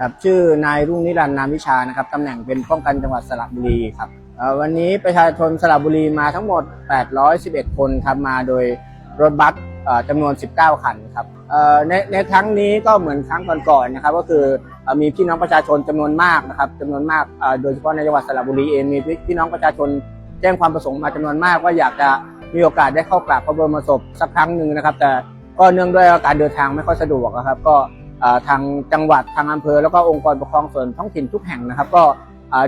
ครับชื่อนายรุ่งนิรันดร์นามวิชานะครับตำแหน่งเป็นป้องกันจังหวัดสระบุรีครับวันนี้ประชาชนสระบุรีมาทั้งหมด 811 คนครับมาโดยรถบัสจำนวน 19 คันครับในในครั้งนี้ก็เหมือนครั้งก่อนๆนะครับ ก็คือมีพี่น้องประชาชนจำนวนมากนะครับจำนวนมากโดยเฉพาะในจังหวัดสระบุรีเองมีพี่น้องประชาชนแจ้งความประสงค์มาจำนวนมากว่าอยากจะมีโอกาสได้เข้ากราบพระบรมศพสักครั้งหนึ่งนะครับ แต่ก็เนื่องด้วยการเดินทางไม่ค่อยสะดวกนะครับ ก็ ทางจังหวัดทางอำเภอ แล้วก็องค์กรปกครองส่วนท้องถิ่นทุกแห่งนะครับ ก็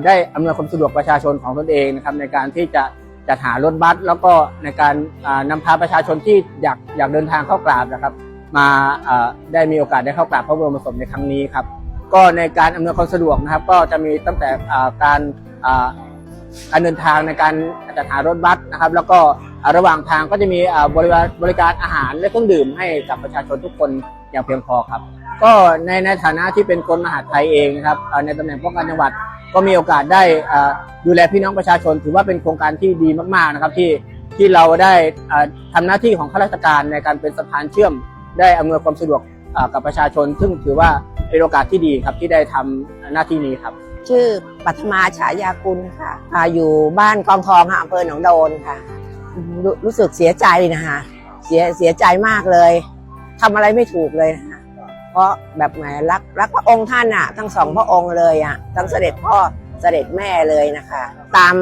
ได้อำนวยความสะดวกประชาชนของตนเองนะครับในการที่จะจัดหารถบัสแล้วก็ในการอ่านำพาประชาชนที่อยากอยากเดินทางเข้ากราบนะครับ มาได้มีโอกาสได้เข้ากราบพระบรมศพในครั้งนี้ครับ ก็ในการอำนวยความสะดวกนะครับ ก็จะมีตั้งแต่การการเดินทางในการจัดหารถบัสนะครับ แล้วก็ระหว่างทางก็จะมีบริการบริการอาหารและเครื่องดื่มให้กับประชาชนทุกคนอย่างเพียงพอครับ ก็ในในฐานะที่เป็นคนมหาดไทยเองนะครับในตำแหน่งป้องกันจังหวัด ก็มีโอกาสได้ดูแลพี่น้องประชาชน ถือว่าเป็นโครงการที่ดีมากๆนะครับที่ที่เราได้อ่าทำหน้าที่ของข้าราชการในการเป็นสะพานเชื่อม ได้อำนวยความสะดวกกับประชาชน ซึ่งถือว่าเป็นโอกาสที่ดีครับที่ได้ทำหน้าที่นี้ครับ ชื่อปัทมาฉายากุลค่ะอยู่บ้านกองทองค่ะอำเภอหนองโดนค่ะรรู้สึกเสียใจนะคะเสียเสียใจมากเลยทำอะไรไม่ถูกเลยนะคะ เพราะแบบแหมรักรักพระองค์ท่านอะ ทั้งสองพระองค์เลยอะทั้งเสด็จพ่อเสด็จแม่เลยนะคะ ตาม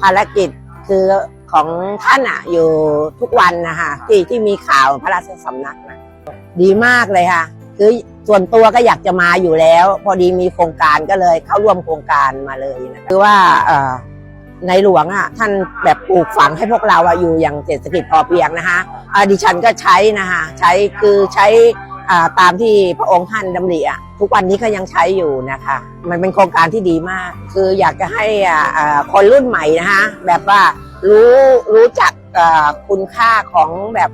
ภารกิจคือของท่านอะอยู่ทุกวันนะคะที่ที่มีข่าวพระราชสำนักนะดีมากเลยค่ะ คือส่วนตัวก็อยากจะมาอยู่แล้ว พอดีมีโครงการก็เลยเข้าร่วมโครงการมาเลยนะคือว่าในหลวงอะท่านแบบปลูกฝังให้พวกเราอะอยู่อย่างเศรษฐกิจพอเพียงนะคะอดิฉันก็ใช้นะคะใช้คือใช้ ตามที่พระองค์ท่านดำริอะทุกวันนี้ก็ยังใช้อยู่นะคะ มันเป็นโครงการที่ดีมาก คืออยากจะให้อ่าคนรุ่นใหม่นะคะแบบว่ารู้รู้จักคุณค่าของแบบ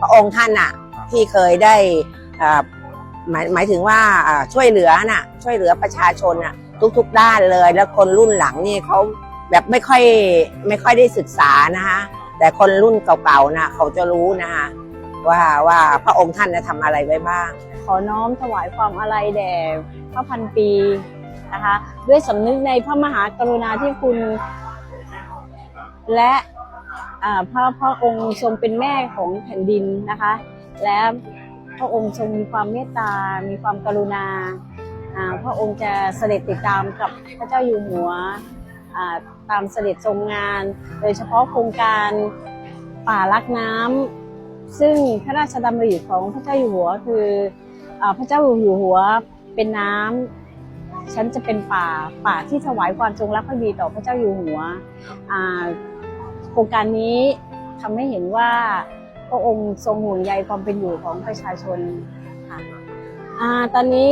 พระองค์ท่านอะที่เคยได้อ่าหมายหมายถึงว่าอ่าช่วยเหลือน่ะช่วยเหลือประชาชนน่ะทุก ๆ ด้านเลย แล้วคนรุ่นหลังนี่เขาแบบไม่ค่อยไม่ค่อยได้ศึกษานะคะแต่คนรุ่นเก่าๆนะเขาจะรู้นะคะ ว่าว่าพระองค์ท่านทำอะไรไว้บ้าง ขอน้อมถวายความอาลัยแด่พระพันปีนะคะ ด้วยสำนึกในพระมหากรุณาธิคุณ และพระพระองค์ทรงเป็นแม่ของแผ่นดินนะคะ และพระองค์ทรงมีความเมตตา มีความกรุณา พระองค์จะเสด็จติดตามกับพระเจ้าอยู่หัวตามเสด็จทรงงาน โดยเฉพาะโครงการป่ารักน้ำ ซึ่งพระราชดำริของพระเจ้าอยู่หัวคืออพระเจ้าอยู่หัวเป็นน้ำฉันจะเป็นป่าป่าที่ถวายความจงรักภักดีต่อพระเจ้าอยู่หัวโครงการนี้ทำให้เห็นว่าพระองค์ทรงห่วงใยความเป็นอยู่ของประชาชนค่ะตอนนี้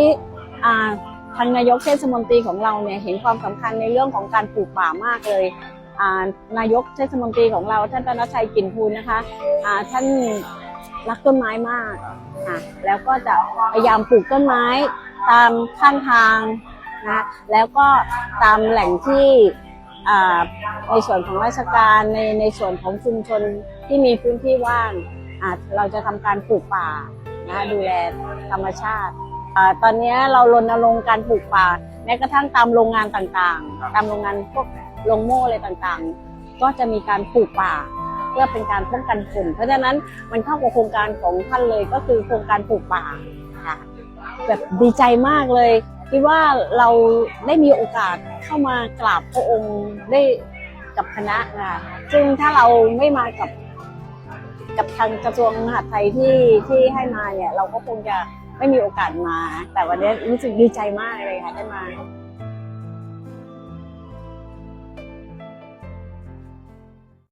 อ่าทางนายกเทศมนตรีของเราเนี่ยเห็นความสำคัญในเรื่องของการปลูกป่ามากเลย นายกเทศมนตรีของเราท่านธนชัยกลิ่นพูนนะคะท่านรักต้นไม้มากแล้วก็จะพยายามปลูกต้นไม้ตามข้างทางนะแล้วก็ตามแหล่งที่ในส่วนของราชการในในส่วนของชุมชนที่มีพื้นที่ว่างเราจะทำการปลูกป่านะดูแลธรรมชาติอตอนนี้เรารณรงค์การปลูกป่าแม้กระทั่งตามโรงงานต่างๆ ตามโรงงานพวก โรงโม่อะไรต่างๆ ก็จะมีการปลูกป่า เพื่อเป็นการป้องกันฝุ่น เพราะฉะนั้นมันเข้ากับโครงการของท่านเลยก็คือโครงการปลูกป่าค่ะแบบดีใจมากเลยคิดว่าเราได้มีโอกาสเข้ามากราบพระองค์ได้กับคณะค่ะซึ่งถ้าเราไม่มากับกับทางกระทรวงมหาดไทยที่ที่ให้มาเนี่ย เราก็คงจะไม่มีโอกาสมา แต่วันนี้รู้สึกดีใจมากเลยค่ะได้มา